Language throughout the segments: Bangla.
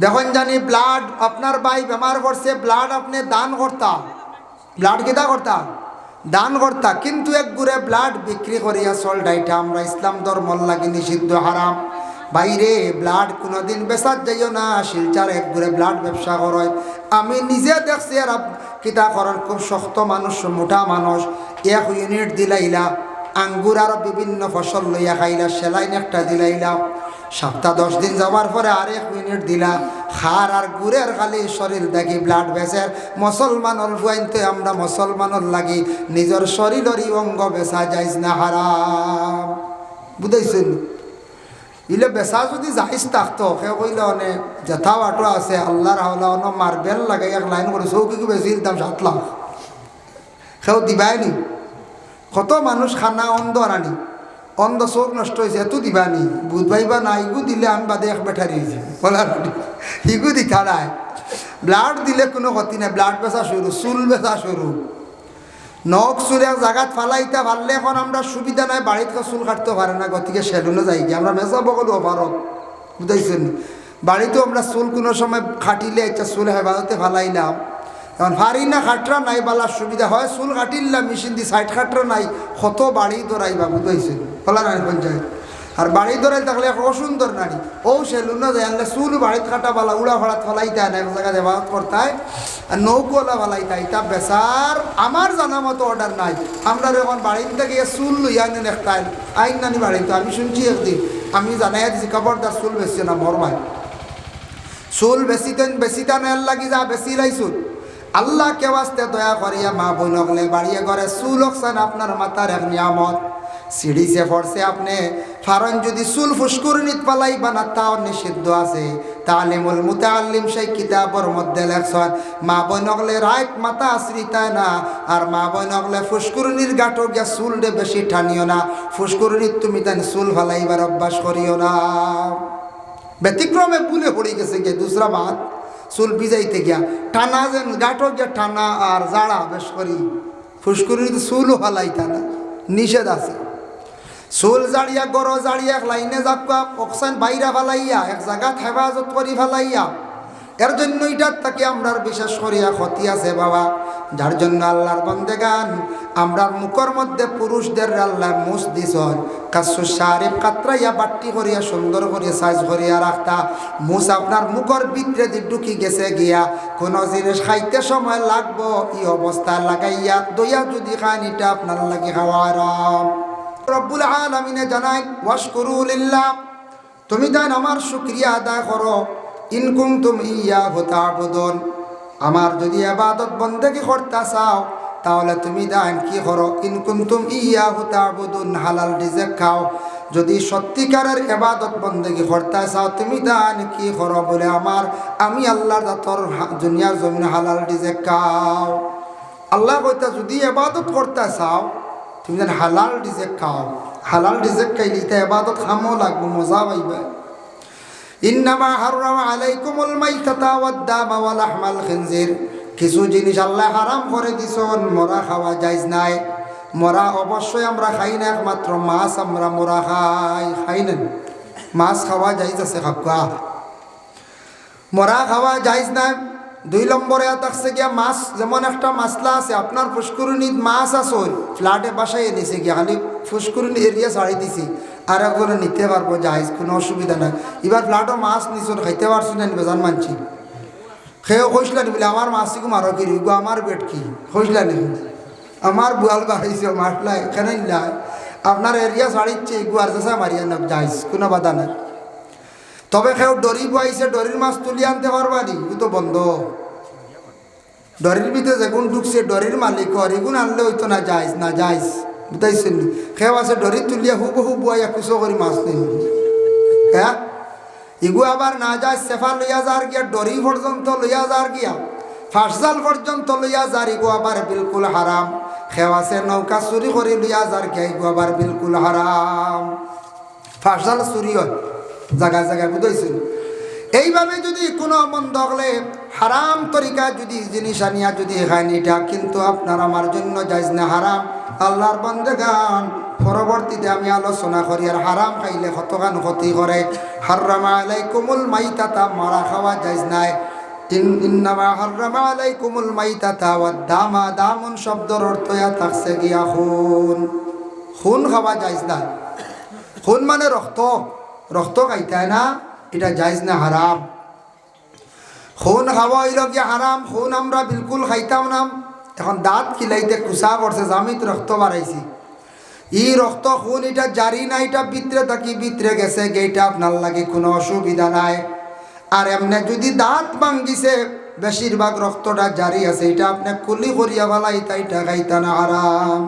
দেখুন জানি ব্লাড আপনার ভাই বেমার করছে ব্লাড আপনি দান করতা। ব্লাড কিতা করতা? দান করতা। কিন্তু এক গুড়ে ব্লাড বিক্রি করিয়া চল ডাইটা, আমরা ইসলাম ধর্ম লাগি নিষিদ্ধ হারাম। বাইরে ব্লাড কোনোদিন বেচার যাইও না, শিলচার এক গুড়ে ব্লাড ব্যবসা করয়। আমি নিজে দেখছি আর কিতা করার, খুব শক্ত মানুষ, মোটা মানুষ। এক ইউনিট দিলাইলা, আঙ্গুর আরও বিভিন্ন ফসল লইয়া খাইলা, সেলাইন একটা দিলাইলা। সপ্তাহ দশ দিন যাওয়ার পরে আরেক মিনিট দিলা খার আর গুড়ের খালি শরীর দেখি ব্লাড বেসের মুসলমানর বুয়াইনতে আমরা মুসলমানর লাগি। নিজের শরীরেরই অঙ্গ বেচা যাইজ না হারাম। বুঝাইছেন? ইলে বেচা যদি যাইজ থাকতো সে কইলে অনে জেঠা আটো আছে, আল্লাহর হাওলা অন মার্বেল লাগে এক লাইন করে চৌকি বেশি দাম সাত লাখ। সেও দিবাই নি। কত মানুষ খানা অন্ধ আনানি অন্ধ চোখ নষ্ট হয়েছে এত দিবানি। বুধ বা না ইগু দিলে আমি বাদে এক বেঠারি হয়েছে বলার ইগু দিতা নাই ব্লাড দিলে কোনো ক্ষতি নাই, ব্লাড বেচা শুরু, চুল বেচা শুরু। নখ চুল এক জায়গাত ফালাইতা পারলে এখন আমরা সুবিধা নাই বাড়িতে চুল কাটতে পারে না গতিকে সেলুনে যাই গিয়ে। আমরা মেজা বকলো পারক বুঝাইছেন বাড়িতেও আমরা চুল কোনো সময় খাটিলে একটা চুল হেফাজতে ফালাইলাম। এখন ফারি না খাটরা নাই, বালার সুবিধা হয়, চুল কাটিলাম মেশিন দি সাইড খাটরা নাই কত বাড়ি দৌড়াইবা বুঝাইছে ফলা নাই পঞ্চায়েত। আর বাড়ি দৌড়াই থাকলে এক অসুন্দর নারী। ও সেলুন যায়, আনলে চুল বাড়িত কাটা বালা, উড়া ফাড়াত ফলাইতে না, এক জায়গা দেবাত করতায়, আর নৌকোলা তাই, তা বেচার আমার জানা মতো অর্ডার নাই। আমরা যখন বাড়িতে গিয়ে চুল লইয়া আনেন একটাই আইন নানি বাড়িতে, আমি শুনছি একদিন, আমি জানাই দিছি, খবরদার চুল বেশি না, মরমায়। চুল বেশিতেন বেশিটা নেল লাগি যা বেশি লাইছুন আল্লাহ কে বাস্তে দয়া করিয়া মা বইনকলে বাড়িয়ে করে চুল হকছেন আপনার মাতার এক নিয়ামত। সিঁড়িছে পড়ছে আপনি, ফারন যদি চুল ফুসকুরনিত পালাই বানা তাও নিষিদ্ধ আছে। তালিমুল মুতাল্লিম সেই কিতাবর মধ্যে লেখছেন, মা বইনকলে রাইট মাথা আশ্রিতায় না, আর মা বইনকলে ফুসকুরনির গাঁটো গিয়া চুল দে বেশি ঠানিও না। ফুসকুরনিত তুমি তাই চুল ফালাইবার অভ্যাস করিও না। ব্যতিক্রমে ভুলে পড়ে গেছে গিয়ে দুসরা বাদ চুল ভিজাইতে গিয়া, টানা যেন গাঁটো গিয়া টানা আর জাড়া, বেশ করি। ফুসকুরি চুলও হালাই টানা নিষেধ আছে। চুল জাড়িয়া গড় জাড়িয়া লাইনে যাপকা অকসান বাইরা ফালাইয়া, এক জায়গাত হেফাজত করি ফেলাইয়া। এর জন্য এটার তাকে আমরার বিশেষ করিয়া ক্ষতি আছে, বাবা। যার জন্য আল্লাহর বন্দে গান আমরার মুখর মধ্যে পুরুষদের আল্লাহ মুস দিস কাসু শারিফ কাতরাইয়া বাট্টি করিয়া, সুন্দর করিয়া, সাইজ করিয়া রাখতা। মুস আপনার মুখর ভিতরে দি ঢুকি গেছে গিয়া। কোন জিনিস খাইতে সময় লাগবো, এই অবস্থা লাগাইয়া দইয়া যদি খান, এটা আপনার লাগে খাওয়ার রব্বুল আলমিনে জানাই ওয়াশকুরুলিল্লাহ তুমি দেন আমার শুক্রিয়া আদায় করো। ইনকুম তুমি ইয়া ভূতাবুদন আমার যদি আবাদত বন্দেগি করতে চাও, তাহলে তুমি দেন কি করো? ইনকুম তুম ইয়া ভূতাবুদন হালাল রিজেক খাও। যদি সত্যিকারের এবাদত বন্দেগি করতে চাও, তুমি দেন কি করো বলে আমার, আমি আল্লাহর দাতর দুনিয়ার জমিন হালাল রিজেক খাও। আল্লাহ কইতা, যদি এবাদত করতে চাও, তুমি যেন হালাল ডিজেক খাও। হালাল ডিজেক খাইলে এবাদত খামো লাগবো, মজা পাইবে। কিছু জিনিস আল্লাহ হারাম করে দিছন, মরা খাওয়া যাইজ নাই। মরা অবশ্যই আমরা খাই না, একমাত্র মাছ আমরা মরা খাই খাই না মাছ খাওয়া যাইজ আছে খাপকা মরা খাওয়া যাইজ নাই। দুই নম্বরে থাকছে গিয়া মাছ, যেমন একটা মাছলা আছে, আপনার ফুসকুরুনিত মাছ আসল ফ্ল্যাটে বাসায় এনেছে গিয়া, খালি ফুসকুরুনি এরিয়া ছাড়ি দিছি। আর একজনে নিতে পারব যাইজ কোনো অসুবিধা নাই। এবার ফ্ল্যাটও মাছ নিছুন খাইতে পারছি না বেজান মানছি। সেও কৈছিলানি বলে আমার মাছিকো মারো কি গো আমার বেট কি? কৈছিলানি আমার বুয়াল বাড়াইছে মারলাই এখানে নাই আপনার এরিয়া ছাড়িচ্ছে গুয়ার চেষা মারিয়া না যাইজ কোনো বাধা নাই। তবে কেউ ডরি বয়াইছে ডরির মাছ তুলি আনতে পারবানি ও তো বন্ধ। ডরির ভিতরে যেগুন ঢুকছে ডরির মালিক এগুন আনলে হইতো না যাইস না যাইস বুঝাইছেন কেউ আছে ডরি তুলিয়া হুব হুব বয়া কুচো করে মাছ নিন হ্যাঁ ইগু আবার না যায় সেফা লইয়া যার গিয়া ডরি পর্যন্ত লইয়া যার গিয়া ফাঁসজাল পর্যন্ত লইয়া যার ইগু আবার বিলকুল হারাম খেওয়াছে নৌকা চুরি করে লইয়া যার গিয়া, ইগু আবার বিলকুল হারাম ফাঁসজাল চুরি হয় জায়গায় জায়গায় বুঝাইছিল এইভাবে যদি কোনো মন্দ হলে হারাম তরিকা যদি জিনিস আনিয়া যদি খায়নি এটা কিন্তু আপনার আমার জন্য যাইজ না হারাম আল্লাহর বন্দে গান পরবর্তীতে আমি আলোচনা করি, আর হারাম খাইলে কতখান ক্ষতি করে। হার্রামা আলাইকুমুল মাইতাতা, মারা খাওয়া যাইজ নাই। দামা থাকছে মানে না না, হারাম। খুন হারাম? খুন আমরা বিলকুল খাইতাম না। এখন দাঁত খিলাইতে কুসা করছে, জামিত রক্ত বাড়াইছি। ই রক্ত খুন, এটা জারি না, এটা ভিতরে থাকি ভিতরে গেছে, গেইটা আপনার লাগে কোনো অসুবিধা নাই। আর এমনি যদি দাঁত ভাঙ্গিছে বেশিরভাগ রক্তটা জারি আছে, এটা আপনি কুলি করিয়া ফেলাই তাইটা খাইতা না আরাম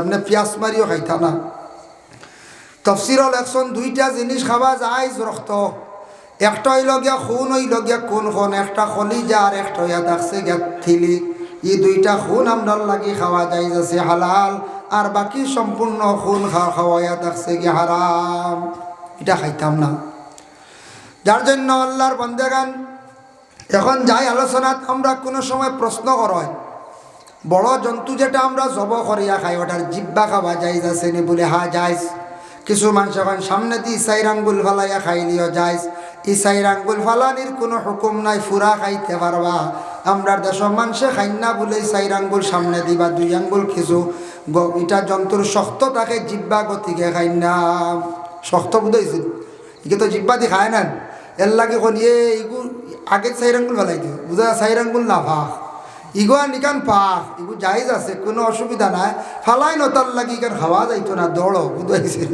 আপনি পিয়াজ মারিও খাইতা না। তফসির ইলেকশন দুইটা জিনিস খাওয়া যায় রক্ত। একটা হইল গিয়া খুন, হইল গিয়া কোন খন, একটা খলিজা আর একটা হইয়া থাকছে গিয়া থিলি। ই দুইটা খুন আমরা লাগি খাওয়া যায় যাচ্ছে হালাল, আর বাকি সম্পূর্ণ খুন খাওয়া খাওয়াইয়া থাকছে গিয়া হারাম। এটা খাইতাম না। যার জন্য আল্লাহর বন্দেগান, এখন যাই আলোচনাত আমরা কোনো সময় প্রশ্ন করয় বড় জন্তু যেটা আমরা জব করিয়া খাই, ওটার জিব্বা খাওয়া যাই যাচ্ছে নি বলে, হা, যাইস। কিছু মানুষ এখন সামনে দিয়ে ইসাইর আঙ্গুল ফালাইয়া খাইলিও যাইস। ইসাইর আঙ্গুল ফালানির কোনো হুকুম নাই, ফুরা খাইতে পারবা। আমরা দেশের মানুষে খাই না বলে ইসাইর আঙ্গুল সামনে দিবা, দুই আঙ্গুল গ- এটা জন্তুর শক্ত থাকে জিব্বা গতিকে খাই না শক্ত বুঝাইছিল ইকে তো জিব্বা দি খায় না। এর লাগে কোন ইয়ে ইগু, আগে সাইর আঙ্গুল ফেলাই দিও। বুঝা সাইর আঙ্গুল না ভাগ। ইগো নিকান পাক। ইগু জায়জ আছে, কোনো অসুবিধা নাই। ফালাই ন নতার লাগি ইকান খাওয়া যাইতো না, দৌড়ো বুঝাইছে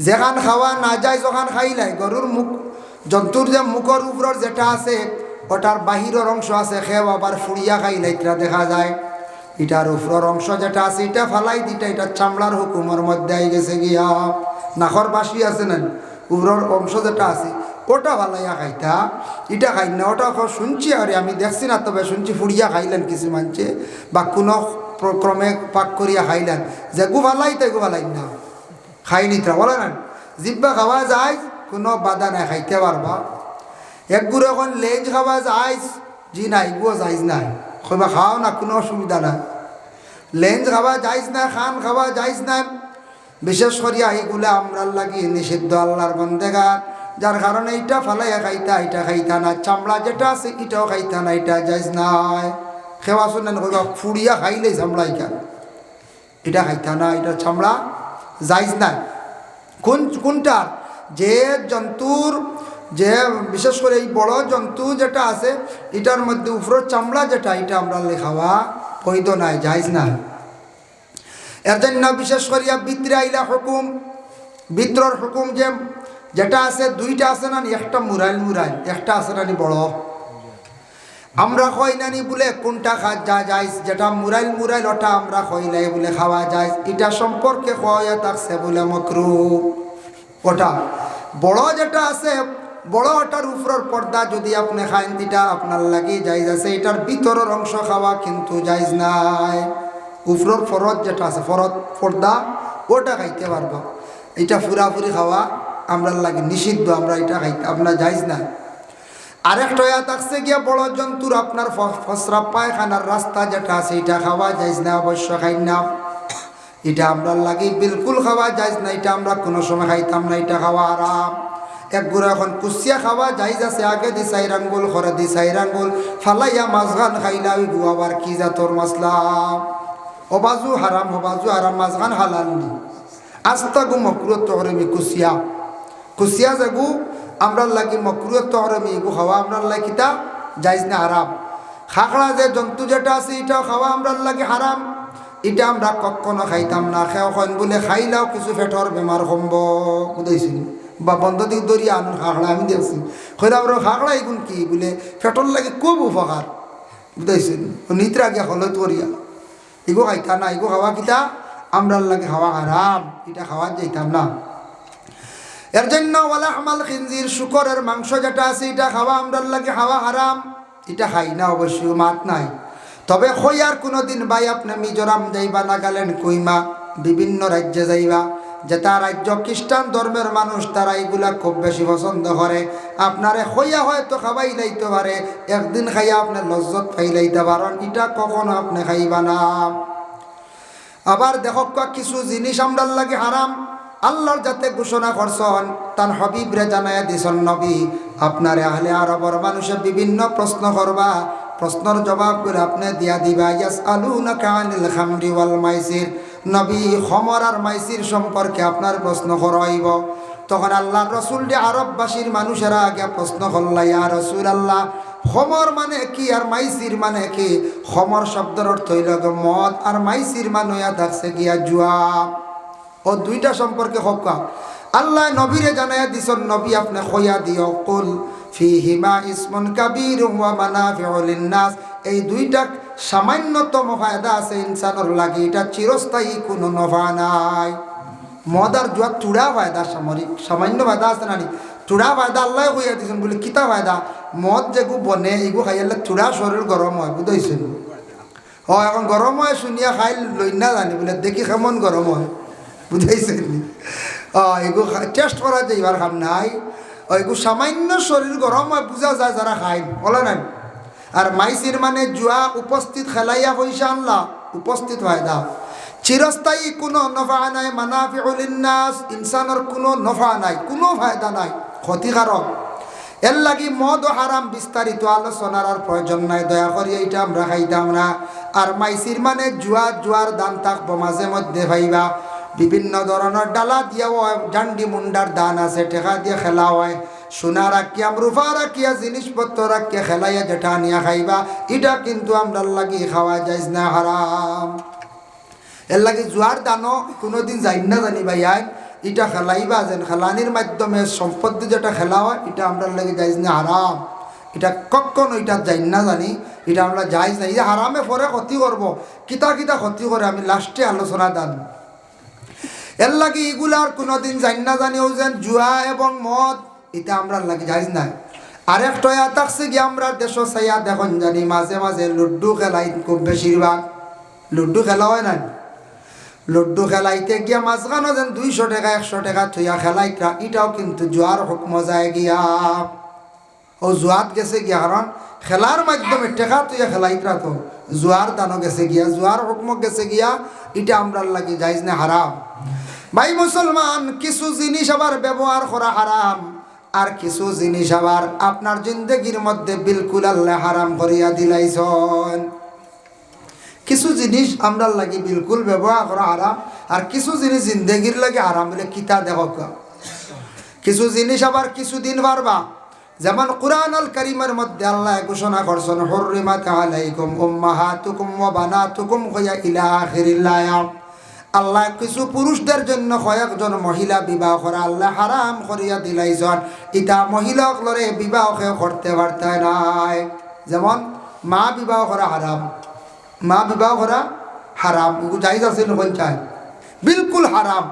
যেখান খাওয়া না যায়, যখন খাইলাই গরুর মুখ, জন্তুর যে মুখর উপর যেটা আছে ওটার বাহিরের অংশ আছে খেয়ে আবার ফুড়িয়া খাইলাই এটা দেখা যায়। ইটার উপরের অংশ যেটা আছে, এটা ফালাই দিটা এটা চামড়ার হুকুমের মধ্যে আই গেছে গিয়া। নাখর বাসি আছে না? উপরের অংশ যেটা আছে, ওটা ফালাইয়া খাইতা। এটা খাই না ওটা শুনছি আরে, আমি দেখছি না, তবে শুনছি ফুড়িয়া খাইলেন কিছু মানছে বা কোনো ক্রমে পাক করিয়া খাইলেন। যে গু ফালাই তাই গু ফালাই না। খাই নিতে বলে না। জিব্বা খাওয়া যায়, কোনো বাধা নাই, খাইতে পারবা। এক গুড়ো এখন লেজ খাওয়া যায় জি নাই গুও যাইজ নাই কইবা খাও না, কোনো অসুবিধা নাই। লেঞ্জ খাওয়া যাইজ না, খান খাওয়া যাইজ না। বিশেষ করিয়া এইগুলো আমরার লাগি নিষিদ্ধ আল্লাহর বন্দেগা যার কারণে এইটা ফালাইয়া খাইতা এটা খাইতা না। চামড়া যেটা আছে, এটাও খাইতা না এটা যাইজ নাই খেওয়া শুনেন কইবা, ফুড়িয়া খাইলেই চামড়া ইকা এটা খাইতা না, এটা চামড়া যাইজ নাই কোন, কোনটার? যে জন্তুর যে বিশেষ করে এই বড় জন্তু যেটা আছে, এটার মধ্যে উপরের চামড়া যেটা, এটা আমরা লেখাওয়া বৈধ নাই যাইজ না এর জন্য বিশেষ করিয়া বিত্রে আইলা হুকুম বিত্রর হুকুম যে যেটা আছে, দুইটা আছে না একটা মুরাইল মুরাইল একটা আছে না বড়? আমরা কই নানি বলে কোনটা খা যা যায় যেটা মুরাইল মুরাইল ওটা আমরা কইলাই বলে খাওয়া যায় এটা সম্পর্কে কয়া থাকছে বলে মকরু ওটা বড় যেটা আছে বড় ওটার উপরের পর্দা যদি আপনি খাইন, দিটা আপনার লাগে যাইজ আছে। এটার ভিতরের অংশ খাওয়া কিন্তু যাইজ নাই। উপরের ফরত যেটা আছে ফরত পর্দা, ওটা খাইতে পারব। এটা ফুরাফুরি খাওয়া আমরা লাগে নিষিদ্ধ, আমরা এটা খাইতে আপনার যাইজ না আরেকটা থাকছে গিয়া, বড় জন্তুর আপনার ফসরা পায়খানার রাস্তা যেটা আছে, এটা খাওয়া যাইজ না অবশ্য খাই না। এটা আমরা লাগে বিলকুল খাওয়া যাইজ না এটা আমরা কোনো সময় খাইতাম না, এটা খাওয়া আরাম। এক গুড়া এখন কুচিয়া খাওয়া যাই আছে, আগে দি চাইর আঙ্গুল খরে দি চাইর আঙ্গুল ফালাইয়া মাছগান খাইলা, ওই গু আবার কি জাতর মশলা অবাজু হারাম হবাজু হারাম মাছগান হালাল নি। আস্তা গু মকুরত তহরেমি কুচিয়া। কুচিয়া যাগু আমরা লাগি মকরুয় তহরমি এগু খাওয়া লাগি তা যাইজ না হারাম খাকড়া যে জন্তু যেটা আছে, এটাও খাওয়া আমরা লাগি হারাম। এটা আমরা কখনো খাইতাম না খান বলে খাইলেও কিছু পেটর বেমার কমব বুঝাইছি বা বন্ধ দিক দরিয়া আনুন খাকড়া আমি দেখছি খৈরা আমরা খাকড়া এগুন কি বলে পেটর লাগে খুব উপকার বুঝাইছি নিত্রা গিয়া হলত করিয়া এগো খাইতা না এগো খাওয়া কিতা আমরা লাগে খাওয়া হারাম এটা খাওয়া যাইতাম না। এর জন্য ওয়ালা হামাল খিনজির শুকরের মাংস যেটা আছে এটা খাওয়া আমরার লাগে খাওয়া হারাম এটা খাই না অবশ্যই মাত নাই। তবে খৈয়ার কোনো দিন ভাই আপনি মিজোরাম যাইবা নাগাল্যান্ড কইমা, বিভিন্ন রাজ্যে যাইবা। যেটা রাজ্য খ্রিস্টান ধর্মের মানুষ, তারা এগুলা খুব বেশি পছন্দ করে। আপনারে খইয়া হয়তো খাবাই লাইতে পারে, একদিন খাইয়া আপনি লজ্জত পাই লাইতে পারেন, এটা কখনো আপনি খাইবা না। আবার দেখক কিছু জিনিস আমরার লাগে হারাম। আল্লাহর যাতে ঘোষণা করছন, তার হবিবরে জানাইয়া দিছন নবী, আপনারে আহলে আরবর মানুষে বিভিন্ন প্রশ্ন করবা। প্রশ্নর জবাব করে আপনি দিয়া দিবা ইয়াস আলু না কানিল খামরি ওয়াল মাইসির। নবী খমর আর মাইসির সম্পর্কে আপনার প্রশ্ন করাইব। তখন আল্লাহর রসুল যে আরববাসীর মানুষেরা আগে প্রশ্ন করলা, ইয়া রসুল আল্লাহ খমর মানে কি আর মাইসির মানে কি? খমর শব্দের অর্থ হইল মদ, আর মাইসির মানে হইয়া থাকছে গিয়া জুয়া। ও দুইটা সম্পর্কে হকা আল্লাহ নবীরে জানাইয়া দিছন, নবী, আপনি খয়া দিও, কুল ফিহিমা ইসমন কাবির ওয়া মানাফিউ লিন্নাস এই দুইটা সামান্যতম ফায়দা আছে ইনসানের লাগে, এটা চিরস্থায়ী কোনো নফা নাই। মদ আর জুয়া চূড়া ফায়দা সামরিক সামান্য ফায়দা আছে নানি। চূড়া ফায়দা আল্লাহ কইয়া দিছেন বলে, কিতা ফায়দা? মদ যেগু বনে এগু খাইলে চূড়া শরীর গরম হয় বুঝাইছেন ও এখন গরম হয় শুনিয়া খাই লই না জানি বলে, দেখি কেমন গরম হয় বুঝাইছেন ও এগু টেস্ট করা যায় এবার খাম নাই। ও এগু সামান্য শরীর গরম হয় বুঝা যায় যারা খাই, বলে নাই। আর মাইসির মানে জুয়া উপস্থিত খেলাইয়া পয়সা আনলা, উপস্থিত ফায়দা চিরস্থায়ী কোনো নফা নাই মানাফিউলিন্নাস ইনসানের কোনো নফা নাই, কোনো ফায়দা নাই, ক্ষতিকারক। এর লাগি মদ ও হারাম বিস্তারিত আলোচনার আর প্রয়োজন নাই, দয়া করি এইটা আমরা খাইতাম না। আর মাইসির মানে জুয়া, জুয়ার দান থাকব মাঝে মধ্যে ভাইবা। বিভিন্ন ধরনের ডালা দিয়া হয়, জান্ডি মুন্ডার দান আছে টেকা দিয়ে খেলা হয়। সোনা রাখিয়াম রূপা রাখিয়া, জিনিসপত্র রাখিয়া খেলাইয়া যেটা নিয়া খাইবা এটা কিন্তু আমরা লাগি খাওয়া যাইজ না, হারাম। এর লাগে জুয়ার দানও কোনোদিন যাই না জানি ভাই আই এটা খেলাইবা যেন খেলানির মাধ্যমে সম্পত্তি যেটা খেলা হয় এটা আমরা লাগে যাইজ না, হারাম। এটা কখন এটা যাই না জানি এটা আমরা যাইজ না, এই হারামে পরে ক্ষতি করব, কিতা কিতা ক্ষতি করে আমি লাস্টে আলোচনা দান। এর লাগে এগুলার কোনোদিন যাই না জানিও যেন, জুয়া এবং মদ এটা আমরা লাগে যাইজ নাই। আরেকটা থাকছে কি আমরা দেশ চাইয়া দেখুন জানি মাঝে মাঝে লুড্ডু খেলাই খুব বেশিরভাগ লুড্ডু খেলা হয় না লুড্ডু খেলাইতে গিয়া মাঝখানো যেন দুইশো টাকা, একশো টাকা থইয়া খেলাইতা এটাও কিন্তু জোয়ার হুকম যায় গিয়া। ও জোয়াত গেছে গিয়া, কারণ খেলার মাধ্যমে টেকা তুইয়া খেলাইতরা তো, জোয়ার দানো গেছে গিয়া, জোয়ার হুকম গেছে গিয়া, এটা আমরা লাগি যাইজ না হারাম। ভাই মুসলমান, কিছু জিনিস আবার ব্যবহার করা হারাম। আর কিছু জিনিস আবার আপনার জিন্দগির মধ্যে বিলকুল আল্লাহ হারাম করিয়া দিলাইছন। কিছু জিনিস আমরা লাগি বিলকুল ব্যবহার করা হারাম, আর কিছু জিনিস জিন্দগির লাগে হারাম বলে কিতা দেখ কিছু জিনিস আবার কিছুদিন পারবা যেমন কোরআন আল করিমের মধ্যে আল্লাহ ঘোষণা করছেন হরিমাত আলাইকুম উম্মাহাতুকুম ওয়া বানাতুকুম কয়া ইলা আখিরিল আয়াম আল্লাহ কিছু পুরুষদের জন্য কয়েকজন মহিলা বিবাহ করা আল্লাহ হারাম করিয়া দিলাইছন। ইটা মহিলাক লরে বিবাহ করতে পারতে নাই। যেমন, মা বিবাহ করা হারাম। মা বিবাহ করা হারাম। এগু যাইজ আছে নকল চাই বিলকুল হারাম।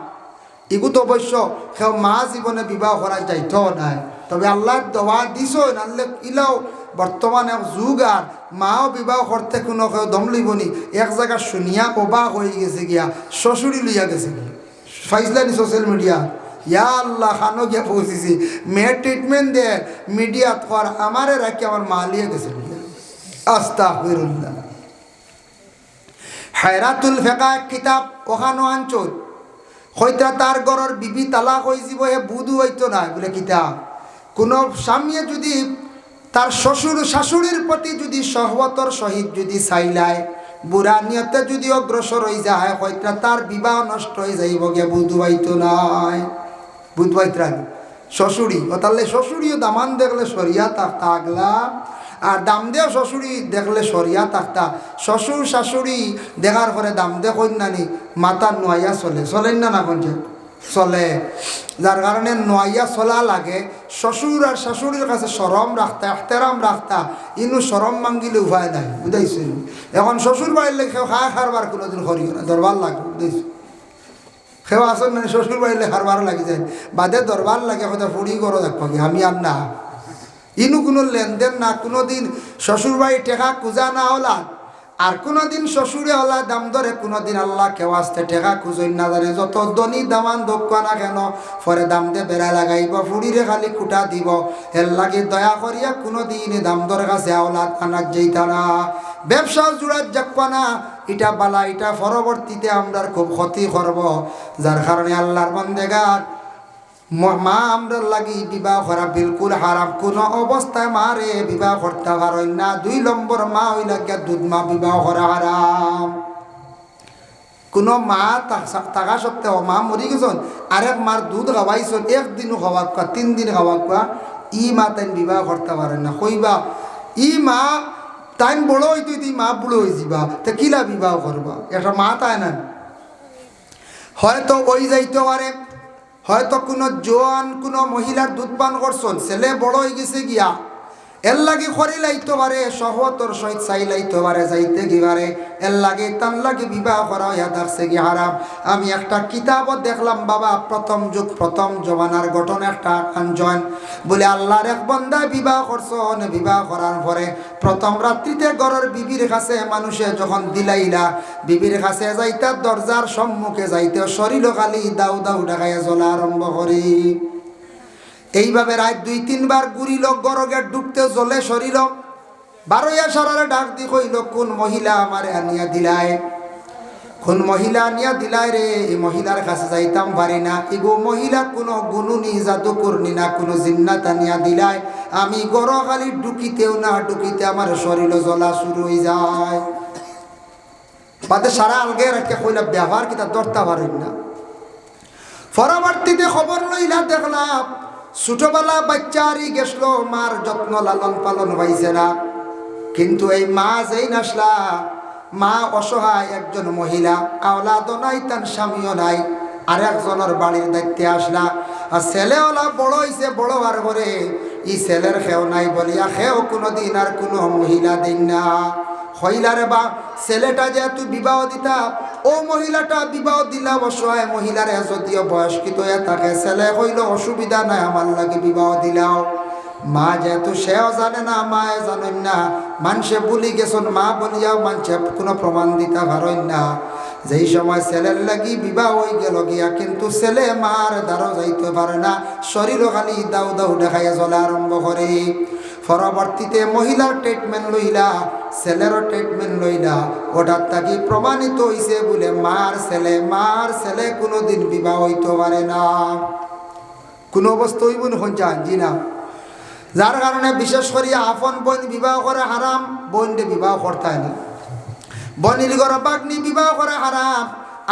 এগু তো অবশ্য সেও মা জীবনে বিবাহ করা যাইত নাই। তবে আল্লাহ দোয়া দিছ নাহলে ইলাও বর্তমানে যুগ আর মাও বিবাহ করতে কোনো কেউ দম লইবনি এক জায়গা শুনিয়া অবাক হয়ে গেছে গিয়া শ্বশুরি লইয়া গেছে গিয়া। সোশ্যাল মিডিয়া ইয়া আল্লাহ, খানো গিয়া পৌঁছেছি। মেয়ে ট্রিটমেন্ট দে মিডিয়াত কর আমারে রাখি আমার মা লিয়ে গেছে আস্তা হইরুল্লাহ হায়রাতুল ফেকা কিতাব ওখানো আঞ্চল হইতা তার গড়র বিবি তালাক হয়ে যাব হে বুধু হইতো না বলে কিতাব কোনো স্বামীয়ে যদি তার শ্বশুর শাশুড়ির প্রতি যদি সহবতর সহিত যদি চাইলায় বুড়া নিয়তে যদি অগ্রসর হয়ে যায়, হয়তো তার বিবাহ নষ্ট হয়ে যাইব গিয়া বুধু হইতো নাই। বুধ বাইত্রান শ্বশুরি ও তাহলে শ্বশুরিও দামান দেখলে সরিয়া তাকতা আগলা আর দাম দেও শ্বশুরি দেখলে সরিয়া তাকতা শ্বশুর শাশুড়ি দেখার পরে দাম দে কন্যানি মাথা নোয়াইয়া চলে। চলেন না না কঞ্চে চলে। যার কারণে নোয়াইয়া চলা লাগে শ্বশুর আর শাশুড়ির কাছে সরম রাখতা এখতেরাম রাখতা, ইনু সরম মাঙ্গিলে উপায় নাই, বুঝাইছে? এখন শ্বশুর বাড়ির লেগে খায় খারবার কোনোদিন করিও না, দরবার লাগে, বুঝাইছে? সেও আসন মানে শ্বশুর বাড়িলে হারবার লাগি যায়। বাদে দরবার লাগে, হয়তো ফুড়ি করো দেখো আমি আর না। ইনু কোনো লেনদেন না, কোনো দিন শ্বশুর বাড়ি টেকা খুঁজা না হলা আর কোনো দিন শ্বশুরে হলা দাম ধরে কোনো দিন আল্লাহ কেউ আসতে টেকা খুঁজই না জানে, যত দনি দামান দক্ষ না কেন, পরে দাম দে বেড়া লাগাইব, ফুড়িরে খালি কুটা দিব। এর লাগে দয়া করিয়া কোনো দিন দাম ধরে কাছে আওলাদ আনার যেইতা না। ব্যবসা জুড়ার যাকবা না এটা বালা এটা পরবর্তীতে আমরা খুব ক্ষতি করব, যার কারণে আল্লাহর বন্দেগার ম- আমরা লাগি বিবাহ করা বিলকুল হারাম। কোনো অবস্থায় মারে বিবাহ করতে পারেন না। দুই নম্বর মা হই লাগিয়া দুধ মা বিবাহ করা হারাম। কোনো মা থাকা সত্ত্বেও মা মরি গেছন, আরেক মার দুধ খাওয়াইছন একদিনও খাওয়াক কোয়া তিন দিন খাওয়াক কোয়া, ই মা তাই বিবাহ করতে পারেন না। কইবা, ই মা তাই বড় হইতে হইতে ই মা বুড়ো হয়ে যাবা তা কিলা বিবাহ করবা? একটা মা তাই না? হয়তো ওই যাইতে পারে। হয়তো কোনো জোয়ান কোনো মহিলার দুধ পান করছন ছেলে বড় হয়ে গেছে গিয়া। এর লাগে খরি লাইতে পারে সহতর সহিত চাই লাইতে পারে যাইতে কি পারে এর লাগে তার লাগে বিবাহ করা হইয়া থাকছে কি হারাম। আমি একটা কিতাবত দেখলাম, বাবা, প্রথম যুগ, প্রথম জমানার গঠন একটা আঞ্জন। বলে, আল্লাহর এক বন্দায় বিবাহ করছন বিবাহ করার পরে প্রথম রাত্রিতে ঘরের বিবির কাছে মানুষে যখন দিলাইলা, বিবির কাছে যাইতে দরজার সম্মুখে যাইতে শরীর খালি দাউ দাউ ডাকাইয়া জ্বলা আরম্ভ করি। এইভাবে রাত দুই তিনবার গুড়িল গরগে ডুবতে জ্বলে শরীর বারোয়া সারারে ডাক দি কইল, কোন মহিলা আমারে আনিয়া দিলায়? কোন মহিলা আনিয়া দিলায় রে? এই মহিলার কাছে যাইতাম পারি না। এগো মহিলা কোনো গুনুনি জাদু করনি না, কোনো জিন্নাত আনিয়া দিলায়। আমি গর খালি ডুকিতেও না ডুকিতে আমার শরীর জ্বলা শুরু হয়ে যায়। বাদে সারা আলগে রাখতে কইলা, ব্যবহার কিতা ধরতে পারেন না। পরবর্তীতে খবর লইলা দেখলাম ছোটবেলা বাচ্চারই গেছিল মার যত্ন লালন পালন হয়েছে না। কিন্তু এই মা যেই নাসলা, মা অসহায় একজন মহিলা আওলাদও নাই, তার স্বামীও নাই, আর একজনের বাড়ির দায়িত্বে আসলা। আর ছেলেওলা বড় হয়েছে বড় হওয়ার পরে, ই ছেলের খেও নাই বলিয়া, খেও কোনো দিন আর কোনো মহিলা দিন না। হইলারে বা ছেলেটা যেহেতু বিবাহ দিতা, ও মহিলাটা বিবাহ দিলা অসহায় মহিলারে যদিও বয়স্কিত হয়ে থাকে, ছেলে হইল অসুবিধা নাই, আমার লাগে বিবাহ দিলাও। মা যেহেতু সেও জানে না, মায়ে জানেন না মানুষে বলি গেছন, মা বলিয়াও মানুষে কোনো প্রমাণ দিতে পারেন না। যেই সময় ছেলের লাগি বিবাহ হয়ে গেল গিয়া, কিন্তু ছেলে মার দ্বারা যাইতে পারে না, শরীরও খালি দাউ দাউ দেখাইয়া চলে আরম্ভ করে। পরবর্তীতে মহিলার ট্রিটমেন্ট লইলা, ছেলেরও ট্রিটমেন্ট লইলা। ওটার তাকি প্রমাণিত হইছে বলে, মার ছেলে মার ছেলে কোনোদিন বিবাহ হইতে পারে না। কোনো অবস্থা হইব না চান জি না। যার কারণে বিশেষ করে আপন বোন বিবাহ করে হারাম বোনকে বিবাহ করতে না। বনির ঘর বাগনি বিবাহ করে হারাম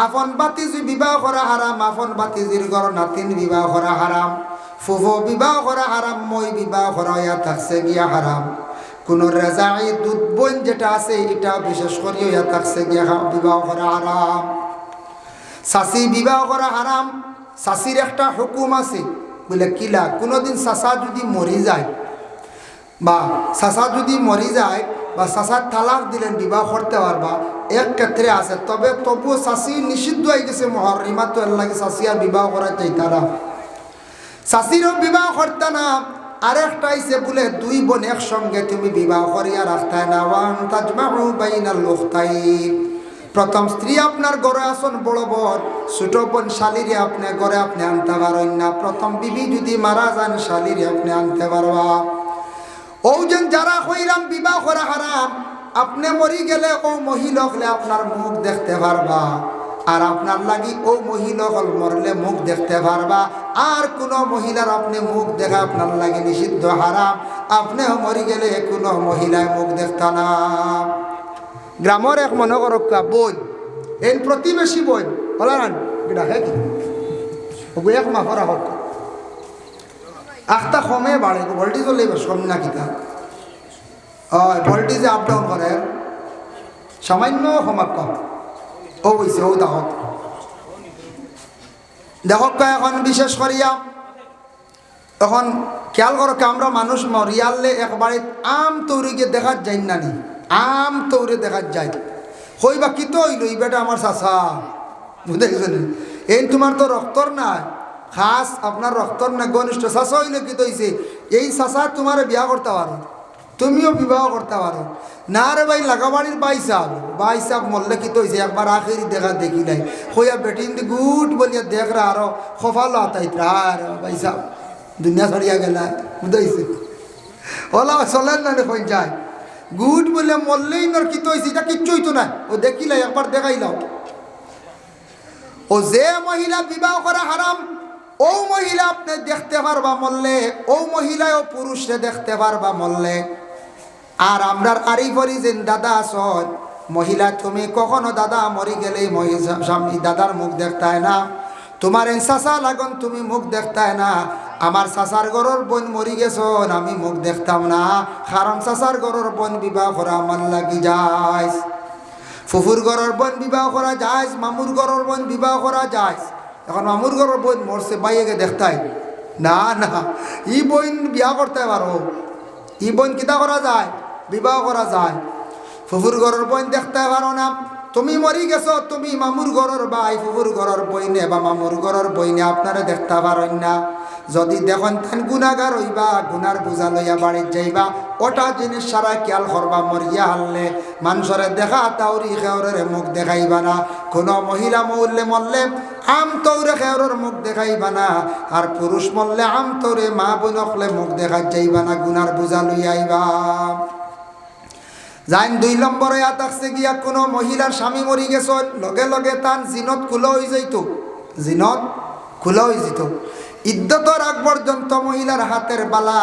আপন বাতিজি বিবাহ করা হারাম আপন বাতিজির ঘর নাতিন বিবাহ করা হারাম। ফুফো বিবাহ করা হারাম, মই বিবাহ করা হইয়া থাকছে গিয়া হারাম। কোন রেজাই দুধ বোন যেটা আছে, এটা বিশেষ করে হইয়া থাকছে গিয়া বিবাহ করা হারাম। শাসি বিবাহ করা হারাম শাসির একটা হুকুম আছে, বলে কিলা, কোনোদিন চাষা যদি মরি যায়, বা চাষা যদি মরি যায়, বা চাষার তালাক দিলেন, বিবাহ করতে পারবা এক ক্ষেত্রে আছে। তবে তবুও চাষি নিষিদ্ধ হয়ে গেছে মহরিমা তো লাগে চাষি আর বিবাহ করা চাইতারা চাষিরও বিবাহ করতে না। আরেকটা আইসে বলে, দুই বোন একসঙ্গে তুমি বিবাহ করিয়া রাখতায় না ওয়ান তাজমাহু বাইনাল উখতাইন। প্রথম স্ত্রী আপনার ঘরে আসন বড় বর, ছোট বোন শালিরে আপনি ঘরে আপনি আনতে পারেন না। প্রথম বিবি যদি মারা যান, শালিরে আপনি আনতে পারবা। ওজন যারা হইলাম বিবাহ করা হারাম। আপনি মরি গেলে ও মহিলা হলে আপনার মুখ দেখতে পারবা। আর আপনার লাগি ও মহিলা হল মরলে মুখ দেখতে পারবা। আর কোনো মহিলার আপনি মুখ দেখা আপনার লাগে নিষিদ্ধ হারাম। আপনিও মরি গেলে কোনো মহিলায় মুখ দেখতা না। গ্রামের এক মনে করক্কা বোন এই প্রতিবেশী বোন বলা না এটা এক মাফরা হোক আখটা কমে বাড়ে ভোল্টেজ হলে কম না কিতা। হয় ভোল্টেজে আপ ডাউন করে। সামান্য সমাপ কম ও হইছে ও তাহত দেখক এখন বিশেষ করিয়া, এখন খেয়াল করো আমরা মানুষ মরিয়ালে একবারে আম তৌরিকে দেখাত যাই না নি? আম তৌরে দেখাত যায়। হই বা কিতো হইল এই বেটা আমার চাষা বুঝতে এই তোমার তো রক্তর নাই। খাস আপনার রক্তর না ঘনিষ্ঠ চাষা হইলে কি হইছে এই চাষা তোমার বিয়া করতে পারো তুমিও বিবাহ করতে পারো। না রে ভাই, লাগাবাড়ির বাই সাহ বাই সাহ মরলে কি হইছে, একবার আখেরি দেখা দেখি নাই। হইয়া বেটিন গুট বলিয়া দেখ রা আরও খফালো আতাই আর ভাই সাহ দুনিয়া ছড়িয়া গেলা, বুঝাইছে। ওলা চলেন না দেখুন যায় গুড বলে মরলেই নর কি হয়েছে এটা কিচ্ছু হইতো না। ও দেখিলাই একবার দেখাইলাম ও যে মহিলা বিবাহ করা হারাম, ও মহিলা আপনি দেখতে পারবা মরলে ও মহিলা ও পুরুষে দেখতে পারবা মরলে আর আমরার আরি পরি যেন দাদা আসন মহিলা, তুমি কখনো দাদা মরি গেলে স্বামী দাদার মুখ দেখতায় না। তোমার এই চাচা লাগন তুমি মুখ দেখতায় না। আমার চাচার গরর বোন মরি গেছন, আমি মুখ দেখতাম না। কারণ চাচার গরর বোন বিবাহ করা আমার লাগি যায় ফুফুর ঘরের বোন বিবাহ করা যায় মামুর ঘরের বোন বিবাহ করা যায় এখন মামুর ঘরের বোন মরছে বাইকে দেখতাই। না না, ই বোন বিয়া করতে পারো। ই বোন কিতা করা যায়? বিবাহ করা যায়। ফুফুর ঘরের বোন দেখতে পারো না। তুমি মরি গেছো, তুমি মামুর ঘরের ভাই ফুফুর ঘরের বইনে বা মামুর ঘরের বইনে আপনারা দেখতে পারেন না। যদি দেখেন তেন গুণাগার হইবা গুনার বোঝা লইয়া বাড়ির যাইবা, ওটা জিনিস সারা খেয়াল করবা, মরিয়া হারলে মানুষরে দেখা তাউরি খেওরের মুখ দেখাইবা না। কোনো মহিলা মরলে মরলে আম তৌরে খেওরের মুখ দেখাইবা না। আর পুরুষ মরলে আম তৌরে মা বোনকলে মুখ দেখা যাইবা না গুনার বোঝা লইয়া আইবা। যাইন দুই নম্বরে আতাকছে গিয়া কোনো মহিলার স্বামী মরি গেছ লগে লগে তান জিনত খুলো হয়ে যাইতো। জিনত খুলো হয়ে যেত ইদ্যতর আগ পর্যন্ত মহিলার হাতের বালা,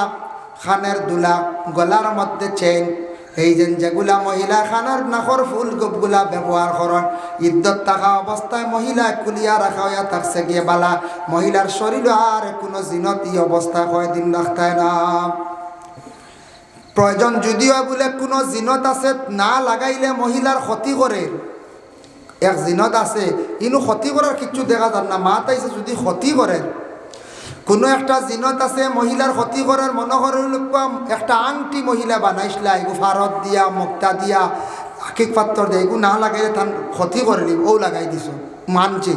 খানের দুলা গলার মধ্যে চেন এই যে যেগুলা মহিলা খানার নাখর ফুল গোপগুলা ব্যবহার করেন ইদ্যত থাকা অবস্থায় মহিলা কুলিয়া রাখা হইয়া থাকছে গিয়ে বালা। মহিলার শরীর আর কোনো জিনত ই অবস্থা কয়দিন রাখতায় না। প্রয়োজন যদিও বোলে কোনো জিনত আছে, না লাগাইলে মহিলার ক্ষতি করে এক জিনত আছে, ইনো ক্ষতি করার কিছু দেখা যান না মা তাইছে যদি ক্ষতি করে কোনো একটা জিনত আছে মহিলার ক্ষতি করার মনে একটা আংটি মহিলা বানাইছিলা এগু ফারত দিয়া, মুক্তা দিয়া আখিক পাত্র দিয়ে এগু না লাগাইলে তার ক্ষতি করলি ও লাগাই দিছ, মানছি।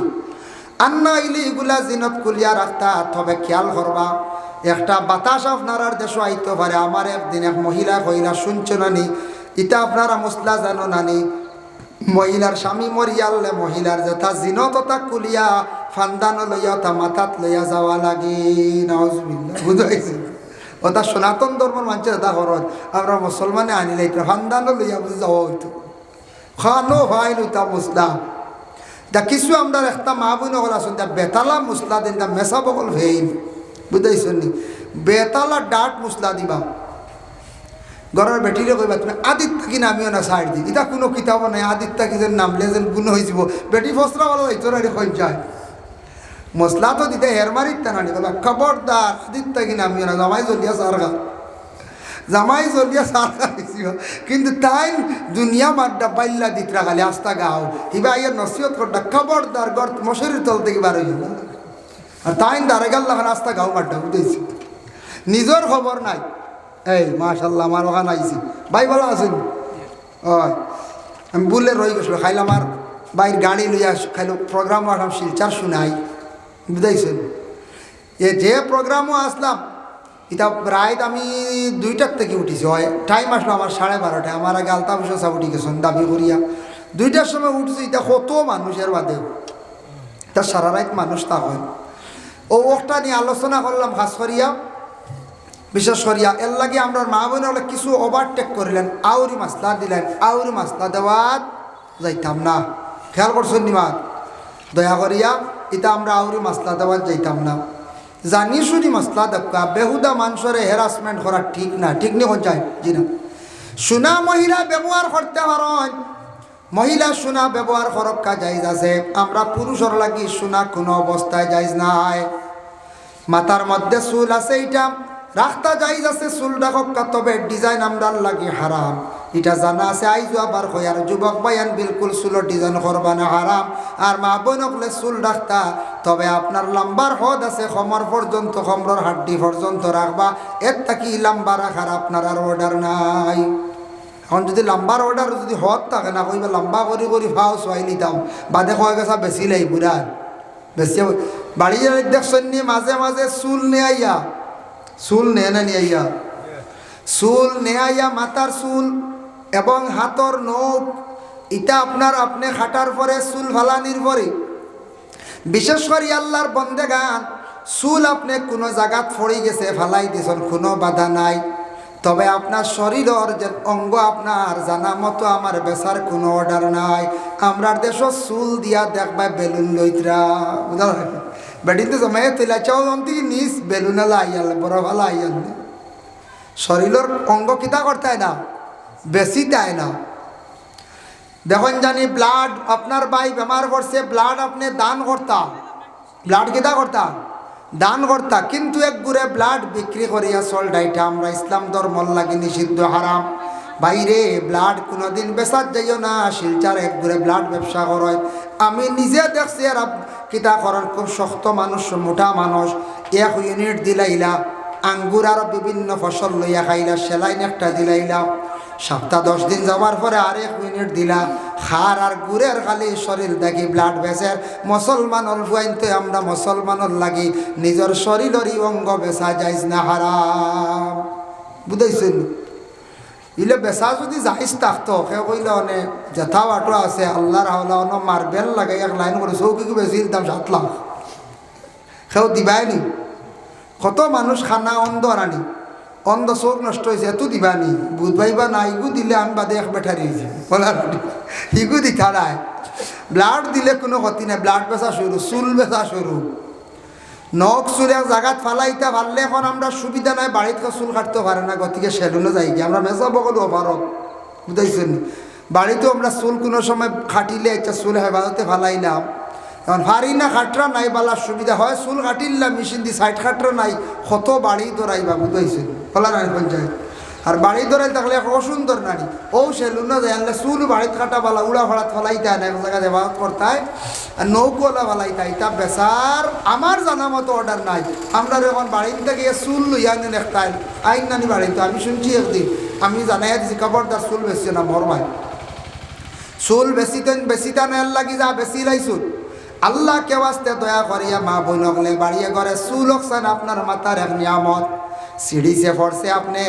আন্না আইলে এগুলা জিনত কুলিয়া রাখতা তবে খেয়াল করবা একটা বাতাস আপনার দেশ আইতে পারে, আমার একদিন এক মহিলা কইলা, শুনছো নানি ইটা আপনারা মশলা জানো নানি? মহিলার স্বামী মরিয়ালে মহিলার যথা জিনততা কুলিয়া, ফান্দান লইয়া তা মাথাত লইয়া যাওয়া লাগি। নজবিল্লা ওটা সনাতন ধর্মের মানুষের এটা করত আমরা মুসলমানে আনিলে এটা ফান্দান লইয়া বুঝে যাওয়া হইতো। খানো ভাই তা মুসলা। দা কিছু আমরা একটা মা বোন হল, আসুন দা বেতালা মুসলা দিন দা মেসা বকল ভেইন। বুঝাইছেন বেতালা ডাট মুসলা দিবা। ঘরের বেটিরে কইবা, তুমি আদিত্য কি নামিও না সাইড দি? এটা কোনো কিতাব নাই, আদিত্য কি যেন নামলে যেন গুণ হয়ে যাব। বেটি ফসরা বলো, এই তোরা কই যায়। মশলা তো দিতে হের মারিত না বলা খবরদার, আদিত্য কি নামিও না? জামাই জলিয়া সারগা জামাই জলিয়া সারগা কিন্তু তাই দুনিয়া মাড্ডা পাইল্লা দিতরা খালি, আস্তা গাও। হিবা ইয়ে নসিহত করটা খবরদার গর মশারির তল থেকে বার হইল আর তাই দাঁড়ে গেল আস্তা গাও মাড্ডা বুঝেছি? নিজের খবর নাই। এই মাশাল্লাহ আমার ওখানে আইছি। ভাই, ভালো আছেন? ওই, আমি বললে রয়ে গেছিল খাইলাম আর বাইর গাড়ি লইয়া খাইলো প্রোগ্রাম আসলাম, শিলচার শুনাই। বুঝাইছেন? এ যে প্রোগ্রামও আসলাম এটা রাত আমি দুইটার থেকে উঠিছি, হয় টাইম আসলো আমার সাড়ে বারোটায়, আমার আগে আলতা বসে উঠি গেছেন, দাবি করিয়া। দুইটার সময় উঠছি এটা কত মানুষের বাদে? তা সারা রাত মানুষ তা হয়। ও ওটা নিয়ে আলোচনা করলাম খাস করিয়া, বিশেষ করিয়া। এর লাগে আমরা মা বোন হলে কিছু ওভারটেক করিলেন। আউরি মাসলা দিলেন। আউরি মাসলা দেওয়াত যাইতাম না। খেয়াল করছেন নিমাত দয়া করিয়া এটা আমরা আউরি মাসলা দেওয়াত যাইতাম না। জানি শুনি মাসলা দেখা বেহুদা মানুষের হেরাসমেন্ট করা ঠিক না। ঠিক নি যায় জি না। সোনা মহিলা ব্যবহার করতে পারেন। মহিলা সোনা ব্যবহার করক্কা যাইজ আছে। আমরা পুরুষের লাগি সোনা কোনো অবস্থায় যাইজ নাই। মাথার মধ্যে চুল আছে এটা রাস্তা যাইজ আছে, চুল ডাকক্কা তবে ডিজাইন আমরার লাগি হারাম। এটা জানা আছে, আইজু আবার কই, আর যুবক বাইয়ান বিলকুল চুলের ডিজাইন করবা না, হারাম। আর মা বোনকলে চুল রাখতা, তবে আপনার লম্বার হদ আছে, কমর পর্যন্ত কমর হাড্ডি পর্যন্ত রাখবা। এর থাকি লম্বা রাখার আপনার আর অর্ডার নাই। এখন যদি লম্বার অর্ডার যদি হদ থাকে না কইবা লম্বা করি করি ভাও সোয়াই নিতাম বাদে কয় গেছা বেশি লাই বুড়ার বেশি বাড়ি দেখছেন নি মাঝে মাঝে চুল নিয়ে আইয়া চুল নে না আইয়া চুল নে আইয়া মাথার চুল এবং হাতর নখ। ইটা আপনার আপনি খাটার পরে চুল ফালানির পরে বিশেষ করে আল্লাহর বন্দে গান চুল আপনি কোনো জায়গাত ফড়ি গেছে, ফালাই দিছেন কোনো বাধা নাই। তবে আপনার শরীরের যে অঙ্গ আপনার, জানা মতো আমার বেচার কোনো অর্ডার নাই। আমরার দেশ চুল দিয়া দেখবা বেলুন লইতরা। বুঝলেন বেডিন তো জমাই তুলা চাও অন্তি নিজ বেলুন এলা আইয়াল, বড় ভালো আইয়াল। শরীরের অঙ্গ কিতা করতে না? বেশি দেয় না। দেখুন জানি ব্লাড আপনার বাই বেমার করছে ব্লাড আপনি দান করতা। ব্লাড কিতা করতা? দান করতা, কিন্তু এক গুড়ে ব্লাড বিক্রি করিয়া চল ডাইটা, আমরা ইসলাম ধর্মর লাগি নিষিদ্ধ, হারাম। বাইরে ব্লাড কোনোদিন বেচার যাইও না, শিলচার এক গুড়ে ব্লাড ব্যবসা করয়। আমি নিজে দেখছি, আর কিতা করেন খুব শক্ত মানুষ, মোটা মানুষ। এক ইউনিট দিলাইলা, আঙ্গুর আর বিভিন্ন ফসল লইয়া খাইলা, সেলাইন একটা দিলাইলা। সপ্তাহ দশ দিন যাওয়ার পরে আরেক মিনিট দিলা। খার আর গুড়ের খালি শরীর দেখি ব্লাড বেসের মুসলমান অল্পাইনতে আমরা মুসলমানের লাগি। নিজের শরীরেরই অঙ্গ বেচা যাইস না হারাম। বুঝাইছেন? ইলে বেচা যদি যাইস থাকতো সে কইলে অনে জেঠা বাটো আছে, আল্লাহর হাওলা অন মার্বেল লাগে এক লাইন করে চৌকি বেশি দাম সাত লাখ। সেও দিবাই নি। কত মানুষ খানা অন্ধ আনি। অন্ধ চোখ নষ্ট হয়েছে এত দিবা নি বুধবাইবা না ইগু দিলে আমি বাদে এক বেঠারি হয়েছে বলার ইগু দিখা নাই ব্লাড দিলে কোনো ক্ষতি নাই, ব্লাড বেচা শুরু চুল বেচা শুরু নখ চুল এক জায়গাত ফালাইতে পারলে এখন আমরা সুবিধা নাই বাড়িতে চুল কাটতে পারে না গতিকে সেলুনে যাই গিয়ে। আমরা মেজা বকল পারো বুঝাইছেন বাড়িতেও আমরা চুল কোনো সময় খাটিলে একটা চুল হেফাজতে ফালাইলাম। এখন ফারি না খাটরা নাই, বালার সুবিধা হয়। চুল কাটিলাম মেশিন দি, সাইড খাটরা নাই। কত বাড়ি দৌড়াইবা, বুঝাইছেন? ফলা নাই পঞ্চায়েত। আর বাড়ি দৌড়াই থাকলে এক অসুন্দর নারী। ও সেলুনে যায়, আনলে চুল বাড়িতে কাটা বালা, উড়া ফাড়াত ফলাইতে না এক জায়গায় হেফাজত করতায়। আর নৌকোলা ফালাইতে তা বেচার আমার জানা মতো অর্ডার নাই। আমরা যখন বাড়িতে গিয়ে চুল লইয়া আনেন একটা আইন নানি বাড়িতে আমি শুনছি একদিন, আমি জানাই দিছি খবরদার চুল বেশি না মরমাই চুল বেশি দেন বেশি দান এর লাগি যা বেশি লাই চুল। আল্লাহ কে আসতে দয়া করিয়া মা বইনকলে বাড়িয়ে করে চুল অকসান আপনার মাথার এক নিয়ামত। সিঁড়িছে, ফরছে আপনি।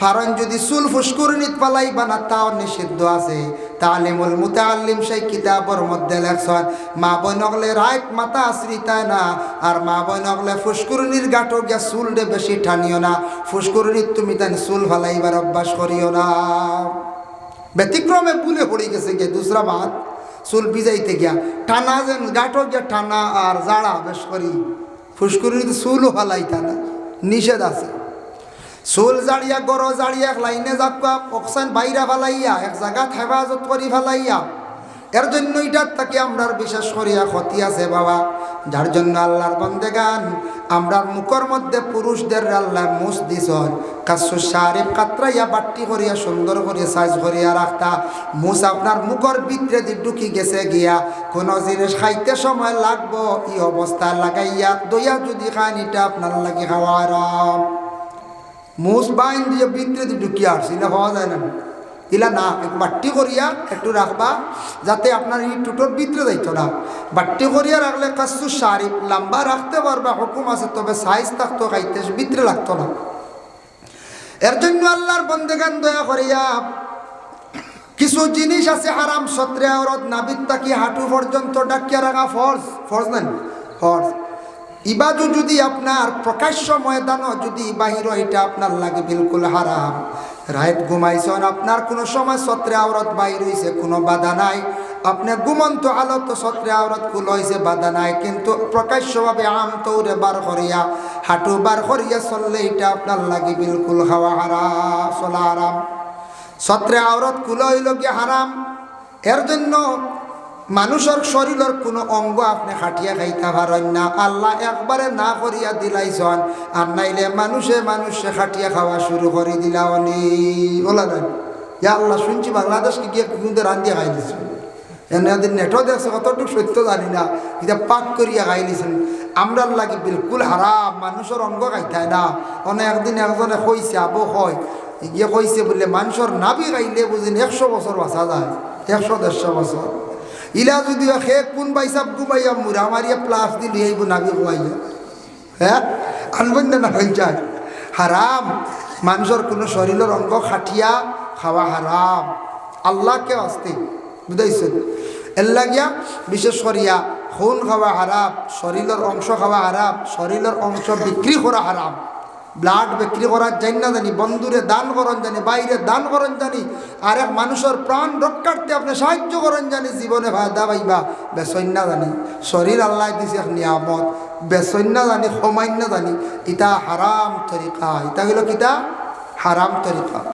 ফারন যদি চুল ফুসকুরনিত পালাই বানা তাও নিষিদ্ধ আছে। তালিমুল মুতাল্লিম সেই কিতাবর মধ্যে লেখছেন, মা বইনকলে রাইট মাথা আশ্রিতায় না, আর মা বইনকলে ফুসকুরনির গাঁটো গিয়া চুল দে বেশি টানিও না। ফুসকুরনিত তুমি তাই চুল ফালাইবার অভ্যাস করিও না। ব্যতিক্রমে ভুলে পড়ে গেছে গিয়ে দুসরা বাদ চুল ভিজাইতে গিয়া, টানা যেন গাঠো গিয়া টানা আর জাড়া বেশ করি ফুসকুরির চুলও হালাই না, নিষেধ আছে। চুল জাড়িয়া গড় জাড়িয়া, লাইনে যাক অক্সাইন বাইরা ফালাইয়া, এক জায়গাত হেফাজত করি ফেলাইয়া এর জন্য এটার তাকে আমরার বিশেষ করিয়া ক্ষতি আছে, বাবা। যার জন্য আল্লাহর বন্দে গান আমরার মুখর মধ্যে পুরুষদের আল্লাহ মুস দিছন। কাসু শারিফ কাতরাইয়া বাট্টি করিয়া, সুন্দর করিয়া, সাইজ করিয়া রাখতা। মুস আপনার মুখর ভিতরে দি ঢুকি গেছে গিয়া। কোনো জিনিস খাইতে সময় লাগবো, এই অবস্থা লাগাইয়া দইয়া যদি খান এটা আপনার লাগে খাওয়া আরাম। মুস বাইন দিয়ে ভিতরে দি ঢুকিয়া আসছে এটা হওয়া যায় না? ইলা না বাট্টি করিয়া একটু রাখবা, যাতে আপনার এই টুটোর ভিতরে যাইতো না। বাট্টি করিয়া রাখলে কাছু শাড়ি লম্বা রাখতে পারবা, হুকুম আছে, তবে সাইজ থাকতো খাইতে ভিতরে লাগতো না। এর জন্য আল্লাহর বন্দেগান দয়া করিয়া কিছু জিনিস আছে হারাম সত্রে আওরত নাবিদ তাকি হাঁটু পর্যন্ত ডাকিয়া রাখা ফর্জ ফর্জ নেন ফর্জ। ইবাদু যদি আপনার প্রকাশ্য ময়দানও যদি বাহির এটা আপনার লাগে বিলকুল হারাম। রাইট ঘুমাইছেন, আপনার কোনো সময় সত্রে আওরত বাইর হয়েছে কোনো বাধা নাই। আপনি ঘুমন্ত আলত সত্রে আওরত কুল হয়েছে বাধা নাই। কিন্তু প্রকাশ্যভাবে আম তৌরে বার করিয়া, হাঁটু বার করিয়া চললে এটা আপনার লাগে বিলকুল হাওয়া হারা চলা হারাম। সত্রে আওরত খুল হইল গিয়ে হারাম? এর জন্য মানুষের শরীরের কোনো অঙ্গ আপনি খাটিয়া খাইতে পারেন না। আল্লাহ একবারে না করিয়া দিলাইছন আর নাইলে মানুষে মানুষে খাটিয়া খাওয়া শুরু করে দিলা অনি বলা ইয়া আল্লাহ, শুনছি বাংলাদেশকে গিয়ে কিন্তু রান্ধিয়া খাই দিছ? এনাদের নেটও দেখছে, কতটুকু সত্য জানি না। এটা পাক করিয়া খাই দিছেন। আমরার লাগে বিলকুল হারাম, মানুষের অঙ্গ খাইতায় না। অনেক একদিন একজনে কইছে, আবো হয় গিয়ে কইছে বলে, মানুষের নাবি খাইলে বুঝিন একশো বছর বাঁচা যায়, একশো দেড়শো বছর। ইলা যদি সে কোন বাইসাব গুবাইয়া মুরা মারিয়া প্লাস দিলি এইব নাবি খুয়াইয়া হ্যাঁ আনবেন না যায় হারাম মানুষের কোনো শরীরের অঙ্গ খাটিয়া খাওয়া হারাম আল্লাহকে আসতে বুঝাইছেন এর লাগিয়া বিশেষ করিয়া খুন খাওয়া হারাম শরীরের অংশ খাওয়া হারাম শরীরের অংশ বিক্রি করা হারাম ব্লাড বিক্রি করার জানি না জানি, বন্ধুরে দান করেন জানি, বাইরে দান করেন জানি আর এক মানুষের প্রাণ রক্ষার্থে আপনি সাহায্য করেন জানি, জীবনে ভাদা পাইবা। বেসন্যা জানি, শরীর আল্লাহ দিছে এক নিয়ামত। বেসন্যা জানি, সমান্য জানি ইটা হারাম তরিকা, ইতা গেল কিতা? হারাম তরিকা।